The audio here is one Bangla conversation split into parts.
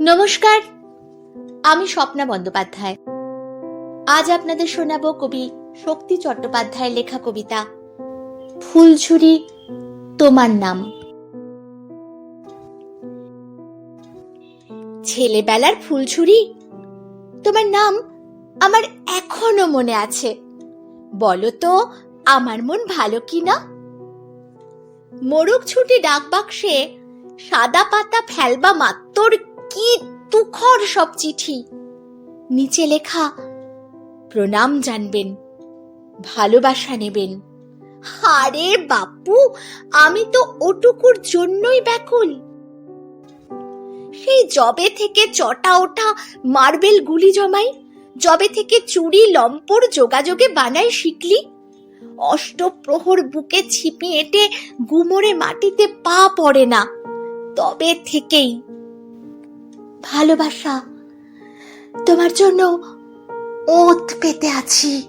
নমস্কার, আমি স্বপ্না বন্দ্যোপাধ্যায়। আজ আপনাদের শোনাবো কবি শক্তি চট্টোপাধ্যায়ের লেখা কবিতা, ফুলঝুরি, তোমার নাম। ছেলেবেলার ফুলঝুরি? তোমার নাম আমার এখনও মনে আছে। বলো তো, আমার মন ভালো কি না মোরগ ছুটি ডাক বাক্সে সাদা পাতা ফেলবা মাত্তর কি তুখর সব চিঠি। নিচে লেখা, প্রণাম জানবেন, ভালোবাসা নেবেন। আরে বাপু, আমি তো ওটুকুর জন্যই ব্যাকুল। সেই জবে থেকে চটা ওঠা মার্বেল গুলি জমাই জবে থেকে চুরি লম্পর যোগাযোগে বানাই শিখলি, অষ্টপ্রহর বুকে ছিপি এঁটে গুমরে মাটিতে পা পড়ে না, তবে থেকেই ভালোবাসা। তোমার জন্য ওত পেতে আছি।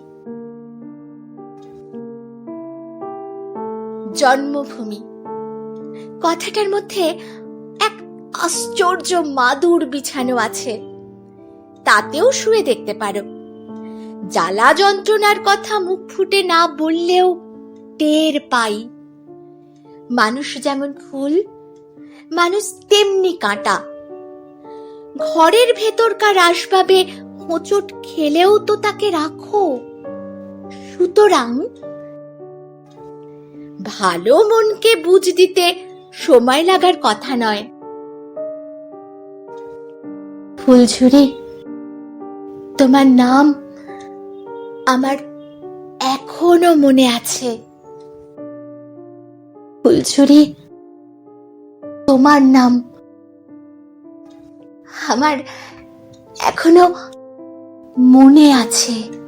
জন্মভূমি। কথাটার মধ্যে এক আশ্চর্য মাদুর বিছানো আছে। তাতেও শুয়ে দেখতে পারো। জ্বালা যন্ত্রণার কথা মুখ ফুটে না বললেও টের পাই। মানুষ যেমন ফুল, মানুষ তেমনি কাঁটা। ঘরের ভেতরকার আসবাবে হোঁচট খেলেও তো তাকে রাখো। সুতরাং ভালো মনকে বুঝ দিতে সময় লাগার কথা নয়। ফুলঝুরি, তোমার নাম আমার এখনও মনে আছে। ফুলঝুরি, তোমার নাম আমার এখনও মনে আছে।